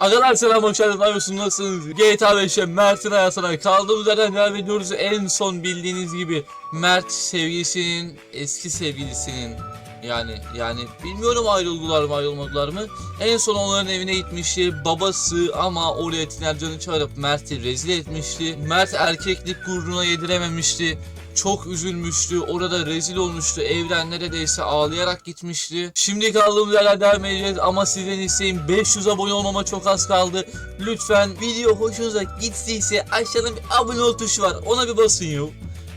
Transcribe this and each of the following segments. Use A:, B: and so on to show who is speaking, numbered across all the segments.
A: Arkadaşlar selam hoş geldiniz. Ne yapıyorsunuz? Nasılsınız? GTA 5'e Mert'in hayatına kaldığımız yerden devam ediyoruz. En son bildiğiniz gibi Mert sevgilisinin eski sevgilisinin yani yani bilmiyorum ayrıldılar mı ayrılmadılar mı. En son onların evine gitmişti. Babası ama oraya Tinercan'ı çağırıp Mert'i rezil etmişti. Mert erkeklik gururuna yedirememişti. Çok üzülmüştü. Orada rezil olmuştu. Evden neredeyse ağlayarak gitmişti. Şimdi kaldığımız yerden devam edeceğiz ama sizden isteğim 500 abone olmama çok az kaldı. Lütfen video hoşunuza gittiyse aşağıda bir abone ol tuşu var. Ona bir basın yo.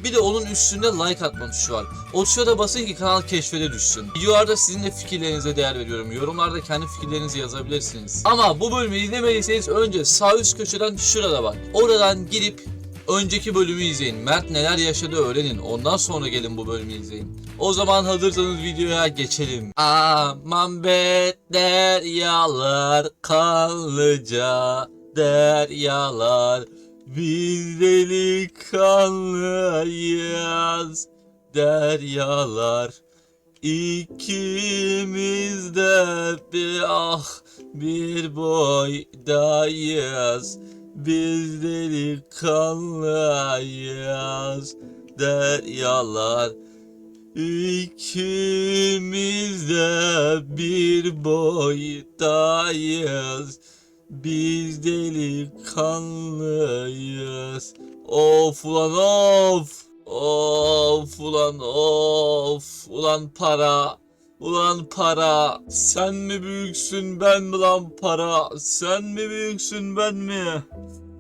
A: Bir de onun üstünde like atma tuşu var. O tuşa da basın ki kanal keşfete düşsün. Videolarda sizin de fikirlerinize değer veriyorum. Yorumlarda kendi fikirlerinizi yazabilirsiniz. Ama bu bölümü izlemediyseniz önce sağ üst köşeden şurada bak. Oradan girip önceki bölümü izleyin. Mert neler yaşadı öğrenin. Ondan sonra gelin bu bölümü izleyin. O zaman hazırsanız videoya geçelim. Aman be deryalar kanlıca deryalar biz delikanlıyız deryalar İkimiz de bir ah bir boydayız Biz delikanlıyız deryalar. İkimiz de bir boydayız Biz delikanlıyız Of ulan of! Of ulan of! Ulan para Ulan para Sen mi büyüksün ben mi lan para Sen mi büyüksün ben mi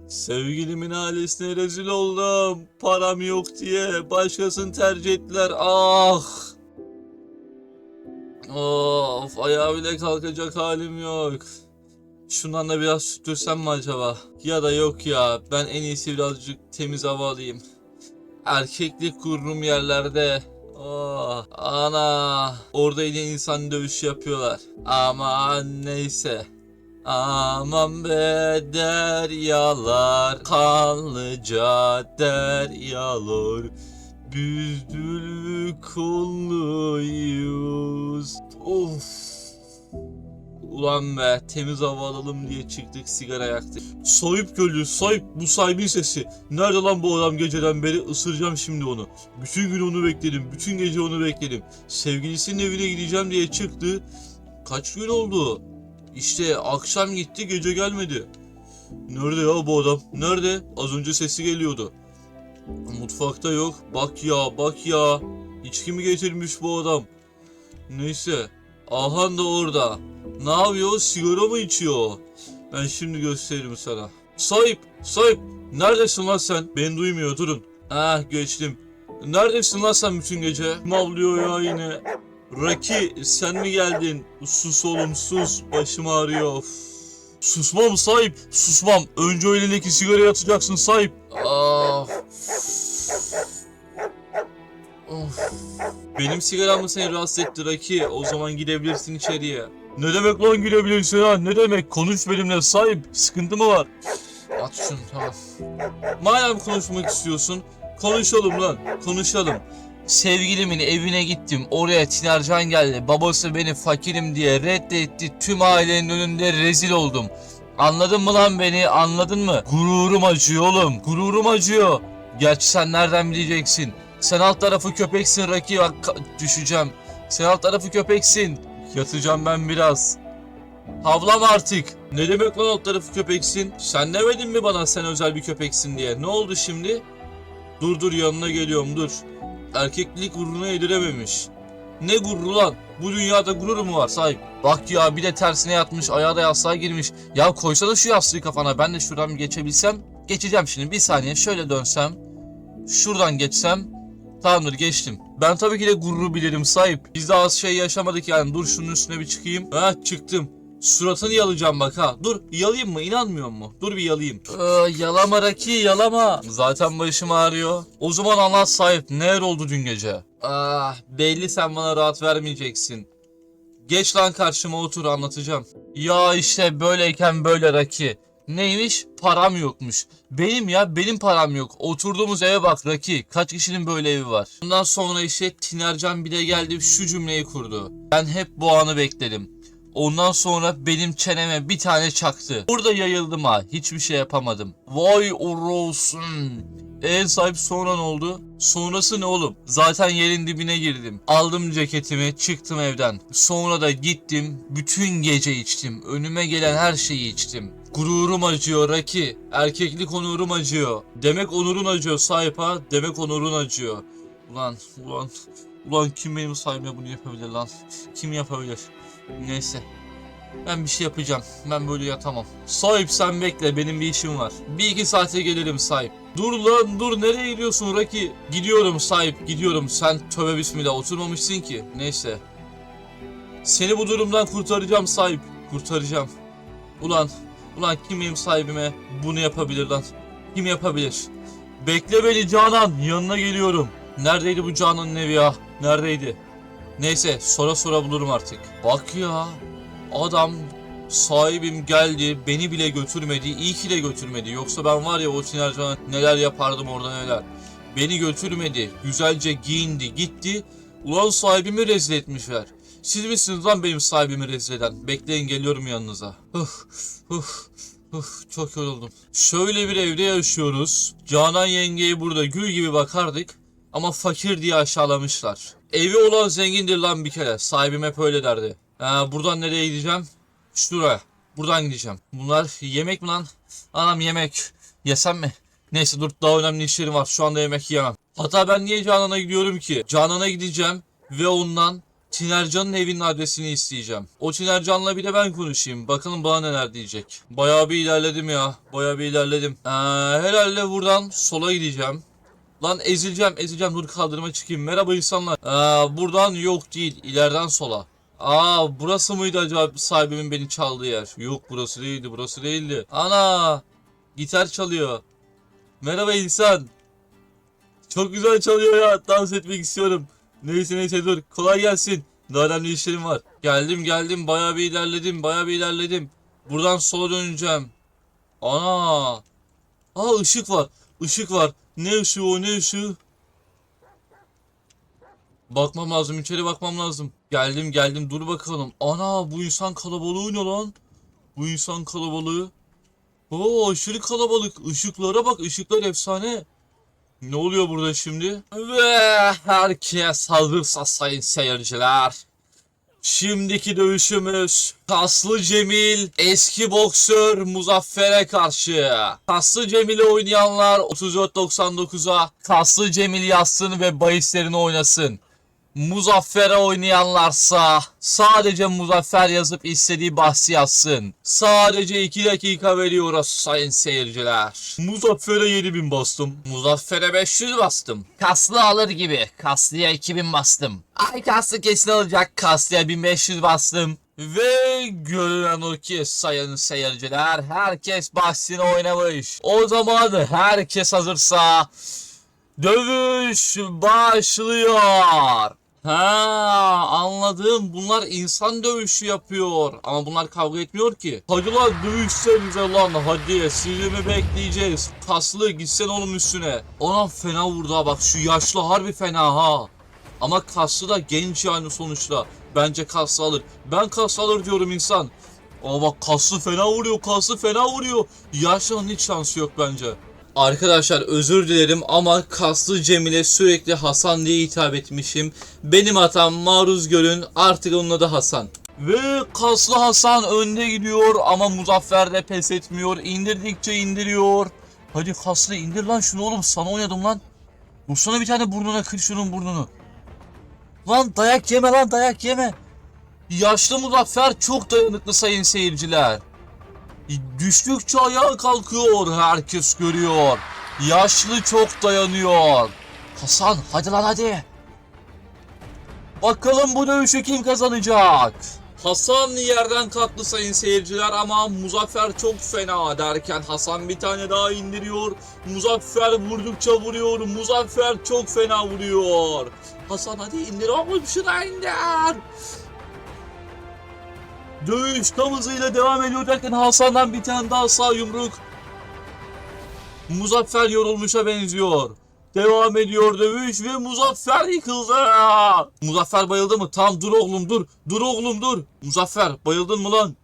A: Sevgilimin ailesine rezil oldum. Param yok diye başkasını tercih ettiler. Ah! Of ayağa bile kalkacak halim yok. Şundan da biraz sütürsem mi acaba? Ya da yok ya ben en iyisi birazcık temiz hava alayım. Erkeklik gurunum yerlerde. Oh, ana orada yine insan dövüş yapıyorlar. Aman neyse. Aman be deryalar, kanlıca deryalar. Büzdül kolluyuz. Of. Ulan be temiz hava alalım diye çıktık sigara yaktık. Soyup gölü soyup bu sahibin sesi. Nerede lan bu adam geceden beri ısıracağım şimdi onu. Bütün gün onu bekledim. Bütün gece onu bekledim. Sevgilisinin evine gideceğim diye çıktı. Kaç gün oldu? İşte akşam gitti gece gelmedi. Nerede ya bu adam? Nerede? Az önce sesi geliyordu. Mutfakta yok. Bak ya bak ya. İçki mi getirmiş bu adam? Neyse. Ahan da orada. Ne yapıyor? Sigara mı içiyor? Ben şimdi gösteririm sana. Sahip! Sahip! Neredesin lan sen? Beni duymuyor durun. Ah geçtim. Neredesin lan sen bütün gece? Kim avlıyor ya yine? Raki sen mi geldin? Sus oğlum sus. Başım ağrıyor. Of. Susmam sahip. Susmam. Önce o elindeki sigarayı atacaksın sahip. Ah. Of. Benim sigaram seni rahatsız etti Raki? O zaman gidebilirsin içeriye. Ne demek lan gidebilirsin ha? Ne demek? Konuş benimle sahip. Sıkıntı mı var? At şunu tamam. Madem konuşmak istiyorsun, konuşalım lan. Konuşalım. Sevgilimin evine gittim. Oraya Tinercan geldi. Babası beni fakirim diye reddetti. Tüm ailenin önünde rezil oldum. Anladın mı lan beni? Anladın mı? Gururum acıyor oğlum. Gururum acıyor. Gerçi sen nereden bileceksin? Sen alt tarafı köpeksin Raki. Bak, düşeceğim. Sen alt tarafı köpeksin. Yatacağım ben biraz. Havlam artık. Ne demek lan alt tarafı köpeksin? Sen demedin mi bana sen özel bir köpeksin diye? Ne oldu şimdi? Dur dur yanına geliyorum dur. Erkeklik gururuna yedirememiş. Ne gururu lan? Bu dünyada gurur mu var sahip? Bak ya bir de tersine yatmış ayağı da yastığa girmiş. Ya koysana şu yastığı kafana ben de şuradan geçebilsem. Geçeceğim şimdi bir saniye şöyle dönsem. Şuradan geçsem. Tamamdır geçtim. Ben tabii ki de gururu bilirim sahip. Biz de az şey yaşamadık yani. Dur şunun üstüne bir çıkayım. Ha çıktım. Suratını yalayacağım bak ha. Dur yalayayım mı? İnanmıyor mu? Dur bir yalayayım. Ee, yalama Raki yalama. Zaten başım ağrıyor. O zaman anlat sahip. Neler oldu dün gece? Ah belli sen bana rahat vermeyeceksin. Geç lan karşıma otur anlatacağım. Ya işte böyleyken böyle Raki. Neymiş? Param yokmuş. Benim ya benim param yok. Oturduğumuz eve bak Raki. Kaç kişinin böyle evi var. Ondan sonra işte Tinercan bir de geldi şu cümleyi kurdu. Ben hep bu anı bekledim. Ondan sonra benim çeneme bir tane çaktı. Burada yayıldım ha. Hiçbir şey yapamadım. Vay olsun. E sahip sonra ne oldu? Sonrası ne oğlum? Zaten yerin dibine girdim. Aldım ceketimi, çıktım evden. Sonra da gittim, bütün gece içtim. Önüme gelen her şeyi içtim. Gururum acıyor Raki. Erkeklik onurum acıyor. Demek onurun acıyor ha. Demek onurun acıyor. Ulan, ulan, ulan kim benim sahibime bunu yapabilir lan? Kim yapabilir? Neyse. Ben bir şey yapacağım. Ben böyle yatamam. Sahip sen bekle benim bir işim var. Bir iki saate gelirim sahip. Dur lan dur nereye gidiyorsun Raki? Gidiyorum sahip gidiyorum. Sen tövbe bismillah oturmamışsın ki. Neyse. Seni bu durumdan kurtaracağım sahip. Kurtaracağım. Ulan ulan kim benim sahibime bunu yapabilir lan? Kim yapabilir? Bekle beni Canan yanına geliyorum. Neredeydi bu Canan'ın evi ya? Neredeydi? Neyse sonra sonra bulurum artık. Bak ya adam sahibim geldi beni bile götürmedi iyi ki de götürmedi yoksa ben var ya o Sinercan'a neler yapardım orada neler. Beni götürmedi güzelce giyindi gitti ulan sahibimi rezil etmişler. Siz misiniz lan benim sahibimi rezil eden? Bekleyin geliyorum yanınıza. Uf, uf, uf, çok yoruldum. Şöyle bir evde yaşıyoruz. Canan yengeye burada gül gibi bakardık. Ama fakir diye aşağılamışlar. Evi olan zengindir lan bir kere. Sahibim hep öyle derdi. Ha, buradan nereye gideceğim? Şuraya. Buradan gideceğim. Bunlar yemek mi lan? Anam yemek. Yesem mi? Neyse dur daha önemli işlerim var. Şu anda yemek yiyemem. Hatta ben niye Canan'a gidiyorum ki? Canan'a gideceğim ve ondan Tinercan'ın evinin adresini isteyeceğim. O Tinercan'la bir de ben konuşayım. Bakalım bana neler diyecek. Bayağı bir ilerledim ya. Bayağı bir ilerledim. Ee, herhalde buradan sola gideceğim. Lan ezileceğim ezileceğim dur kaldırıma çıkayım. Merhaba insanlar. Aa, buradan yok değil ileriden sola. Aa burası mıydı acaba sahibimin beni çaldığı yer? Yok burası değildi burası değildi. Ana gitar çalıyor. Merhaba insan. Çok güzel çalıyor ya dans etmek istiyorum. Neyse neyse dur kolay gelsin. Daha önemli işlerim var. Geldim geldim bayağı bir ilerledim bayağı bir ilerledim. Buradan sola döneceğim. Ana. Aa ışık var. Işık var. Ne ışığı o ne ışığı? Bakmam lazım içeri bakmam lazım. Geldim geldim dur bakalım. Ana bu insan kalabalığı ne lan? Bu insan kalabalığı. Oo aşırı kalabalık. Işıklara bak ışıklar efsane. Ne oluyor burada şimdi? Ve herkes hazırsa sayın seyirciler. Şimdiki dövüşümüz Kaslı Cemil eski boksör Muzaffer'e karşı. Kaslı Cemil'i oynayanlar 34.99'a Kaslı Cemil yazsın ve bahislerini oynasın. Muzaffer'e oynayanlarsa sadece Muzaffer yazıp istediği bahsi yazsın. Sadece 2 dakika veriyoruz sayın seyirciler. Muzaffer'e 7000 bastım. Muzaffer'e 500 bastım. Kaslı alır gibi. Kaslı'ya 2000 bastım. Ay Kaslı kesin alacak. Kaslı'ya 1500 bastım. Ve görünen o ki sayın seyirciler herkes bahsini oynamış. O zaman herkes hazırsa Dövüş başlıyor. Ha anladım. Bunlar insan dövüşü yapıyor. Ama bunlar kavga etmiyor ki. Hadi lan dövüşsenize lan hadi. Sizi mi bekleyeceğiz? Kaslı gitsen onun üstüne. Ona fena vurdu bak şu yaşlı harbi fena ha. Ama kaslı da genç yani sonuçta. Bence kaslı alır. Ben kaslı alır diyorum insan. Aa bak kaslı fena vuruyor, kaslı fena vuruyor. Yaşlının hiç şansı yok bence. Arkadaşlar özür dilerim ama kaslı Cemil'e sürekli Hasan diye hitap etmişim. Benim hatam maruz görün artık onun adı Hasan. Ve kaslı Hasan önde gidiyor ama Muzaffer de pes etmiyor. İndirdikçe indiriyor. Hadi kaslı indir lan şunu oğlum sana oynadım lan. Vursana bir tane burnuna kır şunun burnunu. Lan dayak yeme lan dayak yeme. Yaşlı Muzaffer çok dayanıklı sayın seyirciler. Düştükçe ayağa kalkıyor. Herkes görüyor. Yaşlı çok dayanıyor. Hasan hadi lan hadi. Bakalım bu dövüşü kim kazanacak? Hasan yerden kalktı sayın seyirciler ama Muzaffer çok fena derken Hasan bir tane daha indiriyor. Muzaffer vurdukça vuruyor. Muzaffer çok fena vuruyor. Hasan hadi indir oğlum şuna indir. Dövüş tam hızıyla devam ediyor derken Hasan'dan bir tane daha sağ yumruk. Muzaffer yorulmuşa benziyor. Devam ediyor dövüş ve Muzaffer yıkıldı. Muzaffer bayıldı mı? Tamam dur oğlum dur. Dur oğlum dur. Muzaffer bayıldın mı lan?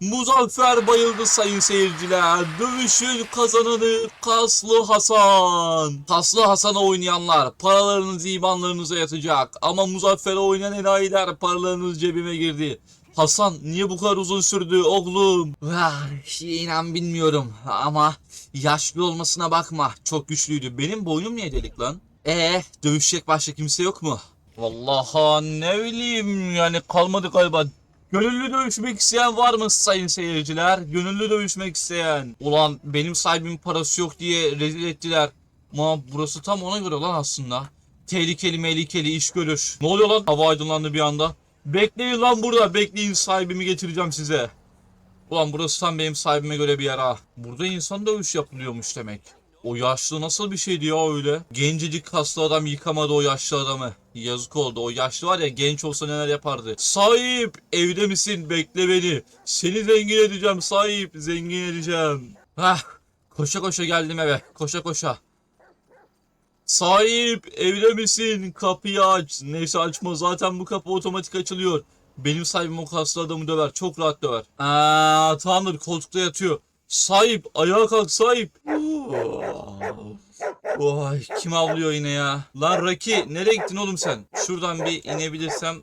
A: Muzaffer bayıldı sayın seyirciler. Dövüşün kazananı Kaslı Hasan. Kaslı Hasan'a oynayanlar paralarınız imanlarınıza yatacak. Ama Muzaffer'e oynayan enayiler paralarınız cebime girdi. Hasan niye bu kadar uzun sürdü oğlum? Ah, inan bilmiyorum ama yaşlı olmasına bakma. Çok güçlüydü. Benim boynum niye delik lan? Ee, dövüşecek başka kimse yok mu? Vallahi ne bileyim yani kalmadı galiba. Gönüllü dövüşmek isteyen var mı sayın seyirciler? Gönüllü dövüşmek isteyen. Ulan benim sahibimin parası yok diye rezil ettiler. Ama burası tam ona göre lan aslında. Tehlikeli mehlikeli iş görür. Ne oluyor lan? Hava aydınlandı bir anda. Bekleyin lan burada. Bekleyin sahibimi getireceğim size. Ulan burası tam benim sahibime göre bir yer ha. Burada insan dövüş yapılıyormuş demek. O yaşlı nasıl bir şeydi ya öyle? Gencecik kaslı adam yıkamadı o yaşlı adamı. Yazık oldu. O yaşlı var ya genç olsa neler yapardı. Sahip evde misin? Bekle beni. Seni zengin edeceğim sahip. Zengin edeceğim. Hah. Koşa koşa geldim eve. Koşa koşa. Sahip evde misin? Kapıyı aç. Neyse açma zaten bu kapı otomatik açılıyor. Benim sahibim o kaslı adamı döver. Çok rahat döver. Aa, tamamdır koltukta yatıyor. Sahip ayağa kalk sahip. Oy kim avlıyor yine ya? Lan Raki nereye gittin oğlum sen? Şuradan bir inebilirsem.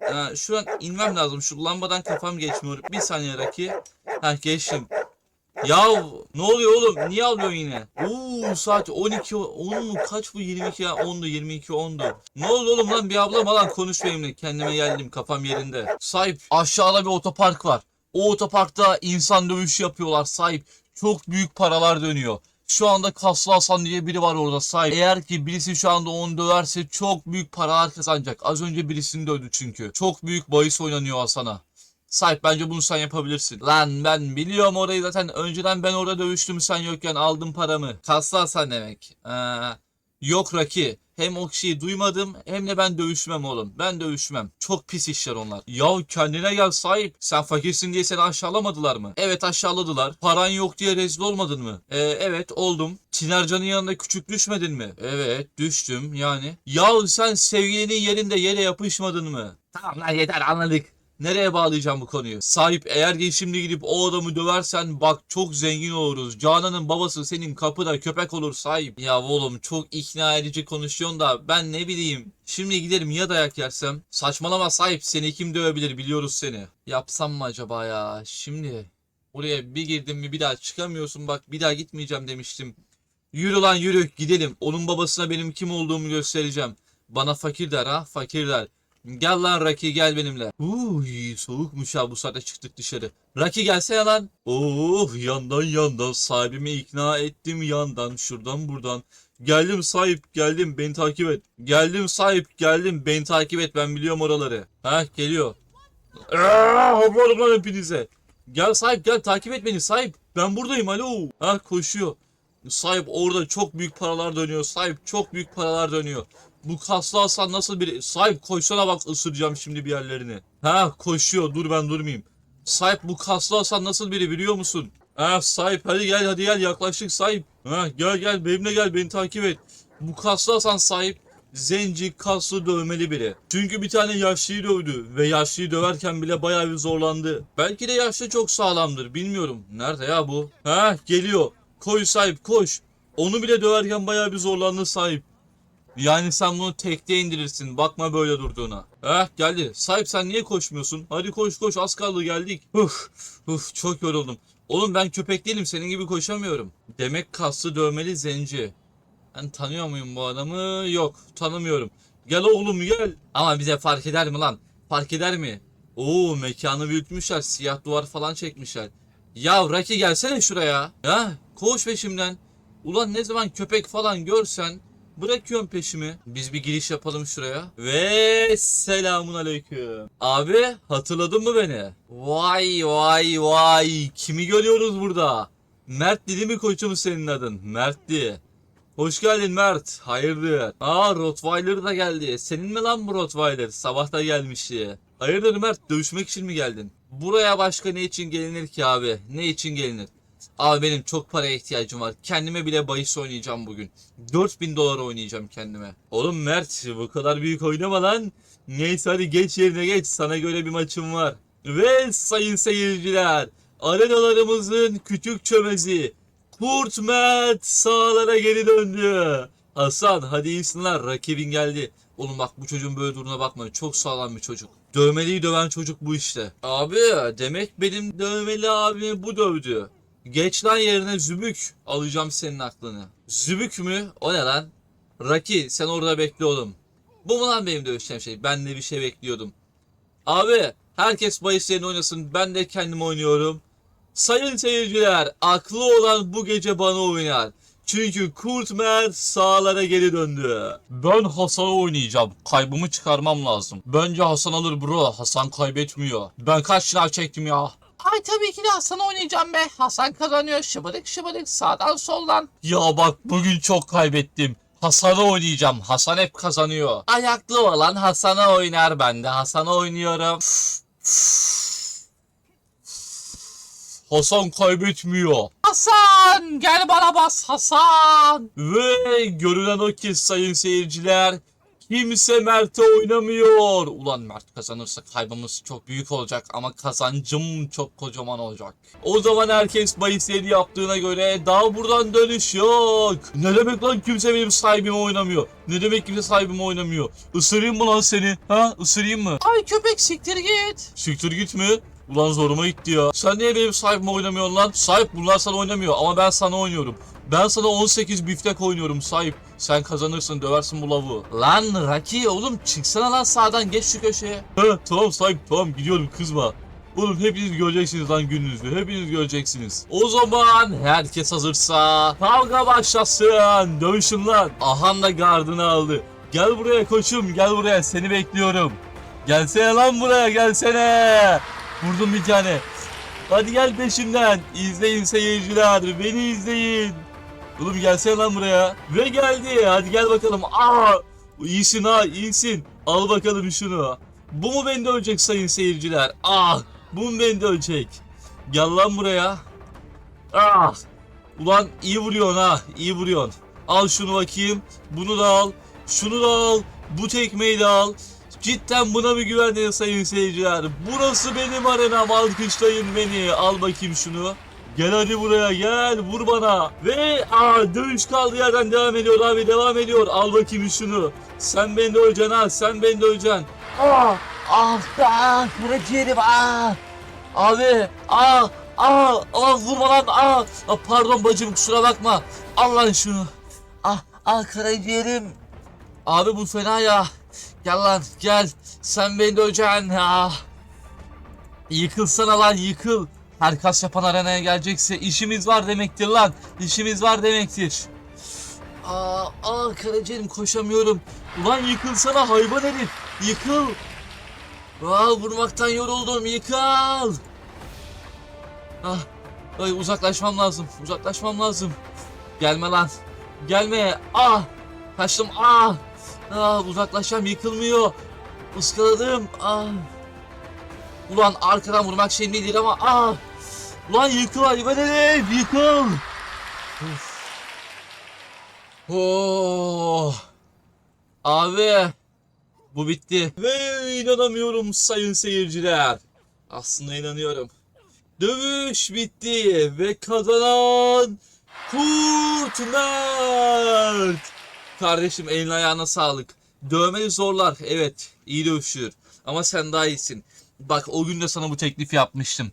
A: Ee, şu an inmem lazım. Şu lambadan kafam geçmiyor. Bir saniye Raki. Ha geçtim. Ya ne oluyor oğlum? Niye alıyorsun yine? Oo saat 12 10 mu? Kaç bu 22 ya? 10'du 22 10'du. Ne oldu oğlum lan bir ablam lan konuş benimle. Kendime geldim kafam yerinde. Sahip aşağıda bir otopark var. O otoparkta insan dövüşü yapıyorlar sahip. Çok büyük paralar dönüyor. Şu anda Kaslı Hasan diye biri var orada sahip. Eğer ki birisi şu anda onu döverse çok büyük paralar kazanacak. Az önce birisini dövdü çünkü. Çok büyük bahis oynanıyor Hasan'a. Sahip bence bunu sen yapabilirsin. Lan ben biliyorum orayı zaten önceden ben orada dövüştüm sen yokken aldım paramı. Kaslı Hasan demek. Ee, yok Raki. Hem o kişiyi duymadım hem de ben dövüşmem oğlum. Ben dövüşmem. Çok pis işler onlar. Ya kendine gel sahip. Sen fakirsin diye seni aşağılamadılar mı? Evet aşağıladılar. Paran yok diye rezil olmadın mı? Ee, evet oldum. Tinercan'ın yanında küçük düşmedin mi? Evet düştüm yani. Ya sen sevgilinin yerinde yere yapışmadın mı? Tamam lan yeter anladık. Nereye bağlayacağım bu konuyu? Sahip eğer şimdi gidip o adamı döversen bak çok zengin oluruz. Canan'ın babası senin kapıda köpek olur sahip. Ya oğlum çok ikna edici konuşuyorsun da ben ne bileyim. Şimdi giderim ya dayak yersem. Saçmalama sahip seni kim dövebilir biliyoruz seni. Yapsam mı acaba ya? Şimdi oraya bir girdim mi bir daha çıkamıyorsun bak bir daha gitmeyeceğim demiştim. Yürü lan yürü gidelim. Onun babasına benim kim olduğumu göstereceğim. Bana fakir der ha fakir der. Gel lan Raki gel benimle. Uy soğukmuş ha bu saatte çıktık dışarı. Raki gelsene lan. Oh yandan yandan sahibimi ikna ettim yandan şuradan buradan. Geldim sahip geldim beni takip et. Geldim sahip geldim beni takip et ben biliyorum oraları. Ha geliyor. Aa, Havalı lan hepinize. Gel sahip gel takip et beni sahip. Ben buradayım alo. Ha koşuyor. Sahip orada çok büyük paralar dönüyor. Sahip çok büyük paralar dönüyor. Bu kaslı Hasan nasıl biri? Sahip koşsana bak ısıracağım şimdi bir yerlerini. Ha koşuyor dur ben durmayayım. Sahip bu kaslı Hasan nasıl biri biliyor musun? Ha sahip hadi gel hadi gel yaklaştık sahip. Ha gel gel benimle gel beni takip et. Bu kaslı Hasan sahip zenci kaslı dövmeli biri. Çünkü bir tane yaşlıyı dövdü ve yaşlıyı döverken bile bayağı bir zorlandı. Belki de yaşlı çok sağlamdır bilmiyorum. Nerede ya bu? Ha geliyor. Koy sahip koş. Onu bile döverken bayağı bir zorlandı sahip. Yani sen bunu tekte indirirsin. Bakma böyle durduğuna. Heh geldi. Sahip sen niye koşmuyorsun? Hadi koş koş az kaldı geldik. Uf, uf çok yoruldum. Oğlum ben köpek değilim senin gibi koşamıyorum. Demek kaslı dövmeli zenci. Ben tanıyor muyum bu adamı? Yok tanımıyorum. Gel oğlum gel. Ama bize fark eder mi lan? Fark eder mi? Oo mekanı büyütmüşler. Siyah duvar falan çekmişler. Ya Raki gelsene şuraya. Ya koş peşimden. Ulan ne zaman köpek falan görsen Bırakıyorum peşimi. Biz bir giriş yapalım şuraya. Ve selamun aleyküm. Abi hatırladın mı beni? Vay vay vay. Kimi görüyoruz burada? Mert değil mi koçum senin adın? Mert'ti. Hoş geldin Mert. Hayırdır? Aa Rottweiler da geldi. Senin mi lan bu Rottweiler? Sabah da gelmişti. Hayırdır Mert? Dövüşmek için mi geldin? Buraya başka ne için gelinir ki abi? Ne için gelinir? Abi benim çok paraya ihtiyacım var. Kendime bile bahis oynayacağım bugün. 4000 dolar oynayacağım kendime. Oğlum Mert bu kadar büyük oynama lan. Neyse hadi geç yerine geç. Sana göre bir maçım var. Ve sayın seyirciler. Arenalarımızın küçük çömezi. Kurt Mert sahalara geri döndü. Hasan hadi iyisinler rakibin geldi. Oğlum bak bu çocuğun böyle durumuna bakma. Çok sağlam bir çocuk. Dövmeliyi döven çocuk bu işte. Abi demek benim dövmeli abimi bu dövdü. Geç yerine Zübük. Alacağım senin aklını. Zübük mü? O ne lan? Raki sen orada bekle oğlum. Bu mu lan benim dövüşeceğim şey? Ben de bir şey bekliyordum. Abi herkes bahislerini oynasın. Ben de kendim oynuyorum. Sayın seyirciler aklı olan bu gece bana oynar. Çünkü Kurtmer sahalara geri döndü. Ben Hasan'ı oynayacağım. Kaybımı çıkarmam lazım. Bence Hasan alır bro. Hasan kaybetmiyor. Ben kaç şınav çektim ya.
B: Ay tabii ki de Hasan oynayacağım be. Hasan kazanıyor. Şıbırık şıbırık sağdan soldan.
A: Ya bak bugün çok kaybettim. Hasan'ı oynayacağım. Hasan hep kazanıyor. Ayaklı olan Hasan'a oynar ben de. Hasan'a oynuyorum. Hasan kaybetmiyor.
B: Hasan gel bana bas Hasan.
A: Ve görünen o ki sayın seyirciler kimse Mert'e oynamıyor. Ulan Mert kazanırsa kaybımız çok büyük olacak ama kazancım çok kocaman olacak. O zaman herkes bahisleri yaptığına göre daha buradan dönüş yok. Ne demek lan kimse benim sahibime oynamıyor? Ne demek kimse sahibime oynamıyor? Isırayım mı lan seni? Ha ısırayım mı?
B: Ay köpek siktir git.
A: Siktir git mi? Ulan zoruma gitti ya. Sen niye benim sahibime oynamıyorsun lan? Sahip bunlar sana oynamıyor ama ben sana oynuyorum. Ben sana 18 biftek oynuyorum sahip. Sen kazanırsın döversin bu lavuğu. Lan Raki oğlum çıksana lan sağdan geç şu köşeye. Tamam sahip tamam gidiyorum kızma. Oğlum hepiniz göreceksiniz lan gününüzü. Hepiniz göreceksiniz. O zaman herkes hazırsa kavga başlasın. Dövüşün lan. Ahan da gardını aldı. Gel buraya koçum gel buraya seni bekliyorum. Gelsene lan buraya gelsene. Vurdum bir tane. Hadi gel peşimden. İzleyin seyirciler. Beni izleyin. Oğlum gelsene lan buraya. Ve geldi. Hadi gel bakalım. Aa! İyisin ha iyisin. Al bakalım şunu. Bu mu beni dövecek sayın seyirciler? Ah! Bu mu beni dövecek? Gel lan buraya. Ah! Ulan iyi vuruyorsun ha. iyi vuruyorsun. Al şunu bakayım. Bunu da al. Şunu da al. Bu tekmeyi de al. Cidden buna mı güvendin sayın seyirciler? Burası benim arenam alkışlayın beni. Al bakayım şunu. Gel hadi buraya gel vur bana. Ve aa, dövüş kaldığı yerden devam ediyor abi devam ediyor. Al bakayım şunu. Sen beni de öleceksin ha sen beni de öleceksin.
B: Ah ah ah bırakıyorum ah.
A: Abi aa aa aa vurma lan aa. Aa, Pardon bacım kusura bakma. Al lan şunu.
B: Ah ah karaciğerim.
A: Abi bu fena ya. Gel lan gel. Sen beni de öleceksin ya. Yıkılsana lan yıkıl. Her kas yapan arenaya gelecekse işimiz var demektir lan. İşimiz var demektir. Aa, aa karaciğerim koşamıyorum. Ulan yıkılsana hayvan herif. Yıkıl. Aa, vurmaktan yoruldum yıkıl. Ah, ay uzaklaşmam lazım. Uzaklaşmam lazım. Gelme lan. Gelme. Ah. Kaçtım. Ah. Ah uzaklaşacağım yıkılmıyor. Iskaladım. Ah. Ulan arkadan vurmak şey değil ama ah. Ulan yıkıl hayvan herif yıkıl. Uf. Oh. Abi. Bu bitti. Ve inanamıyorum sayın seyirciler. Aslında inanıyorum. Dövüş bitti ve kazanan Kurt Mert. Kardeşim eline ayağına sağlık. Dövmeli zorlar. Evet iyi dövüşür. Ama sen daha iyisin. Bak o gün de sana bu teklif yapmıştım.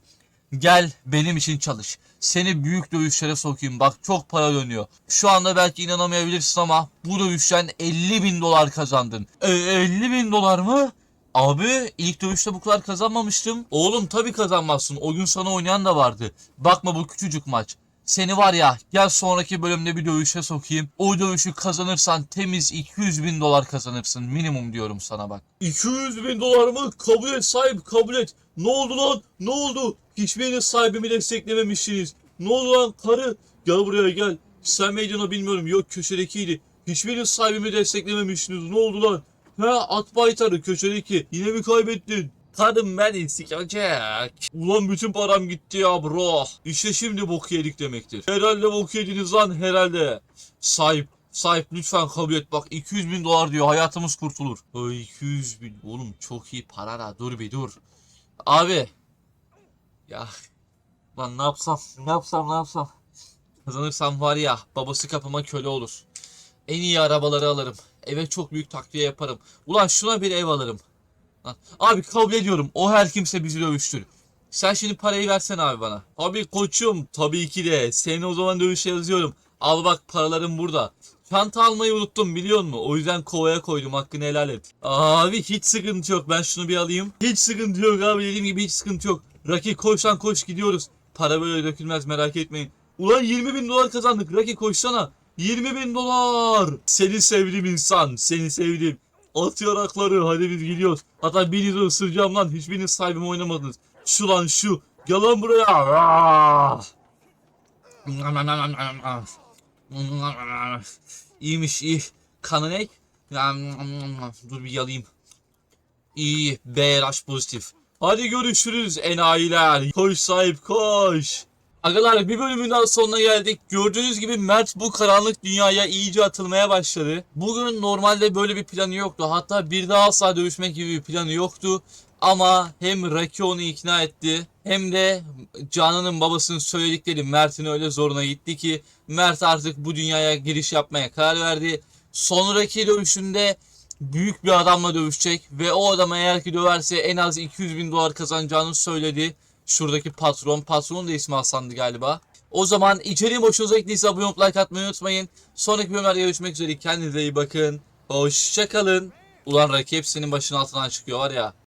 A: Gel benim için çalış. Seni büyük dövüşlere sokayım. Bak çok para dönüyor. Şu anda belki inanamayabilirsin ama bu dövüşten 50 bin dolar kazandın. E, 50 bin dolar mı? Abi ilk dövüşte bu kadar kazanmamıştım. Oğlum tabii kazanmazsın. O gün sana oynayan da vardı. Bakma bu küçücük maç. Seni var ya gel sonraki bölümde bir dövüşe sokayım. O dövüşü kazanırsan temiz 200 bin dolar kazanırsın. Minimum diyorum sana bak. 200 bin dolar mı? Kabul et sahip kabul et. Ne oldu lan? Ne oldu? Hiçbiriniz sahibimi desteklememişsiniz. Ne oldu lan karı? Gel buraya gel. Sen meydana bilmiyorum. Yok köşedekiydi. Hiçbiriniz sahibimi desteklememişsiniz. Ne oldu lan? Ha at baytarı köşedeki. Yine mi kaybettin? Karım beni sikecek. Ulan bütün param gitti ya bro. İşte şimdi bok yedik demektir. Herhalde bok yediniz lan herhalde. Sahip. Sahip lütfen kabul et bak 200 bin dolar diyor hayatımız kurtulur. Ay 200 bin oğlum çok iyi para da dur bir dur. Abi. Ya. Lan ne yapsam ne yapsam ne yapsam. Kazanırsam var ya babası kapıma köle olur. En iyi arabaları alırım. Eve çok büyük takviye yaparım. Ulan şuna bir ev alırım. Abi kabul ediyorum. O her kimse bizi dövüştür. Sen şimdi parayı versen abi bana. Abi koçum tabii ki de. Seni o zaman dövüşe yazıyorum. Al bak paralarım burada. Çanta almayı unuttum biliyor musun? O yüzden kovaya koydum hakkını helal et. Abi hiç sıkıntı yok ben şunu bir alayım. Hiç sıkıntı yok abi dediğim gibi hiç sıkıntı yok. Rocky koşsan koş gidiyoruz. Para böyle dökülmez merak etmeyin. Ulan 20 bin dolar kazandık Rocky koşsana. 20 bin dolar. Seni sevdim insan. Seni sevdim. At yarakları hadi biz gidiyoruz. Hatta birinizi ısıracağım lan. Hiçbiriniz sahibim oynamadınız. Şu lan şu. Gel lan buraya. Ah! İyiymiş iyi. Kanı ne? Dur bir yalayayım. İyi. BRH pozitif. Hadi görüşürüz enayiler. Koş sahip koş. Agalar bir bölümün daha sonuna geldik. Gördüğünüz gibi Mert bu karanlık dünyaya iyice atılmaya başladı. Bugün normalde böyle bir planı yoktu. Hatta bir daha asla dövüşmek gibi bir planı yoktu. Ama hem Raki onu ikna etti hem de Canan'ın babasının söyledikleri Mert'in öyle zoruna gitti ki Mert artık bu dünyaya giriş yapmaya karar verdi. Sonraki dövüşünde büyük bir adamla dövüşecek ve o adama eğer ki döverse en az 200 bin dolar kazanacağını söyledi. Şuradaki patron, patronun da ismi Hasan'dı galiba. O zaman içeriğim hoşunuza gittiyse abone olup like atmayı unutmayın. Sonraki bölümlerde görüşmek üzere. Kendinize iyi bakın. Hoşçakalın. Ulan rakip hepsinin başının altından çıkıyor var ya.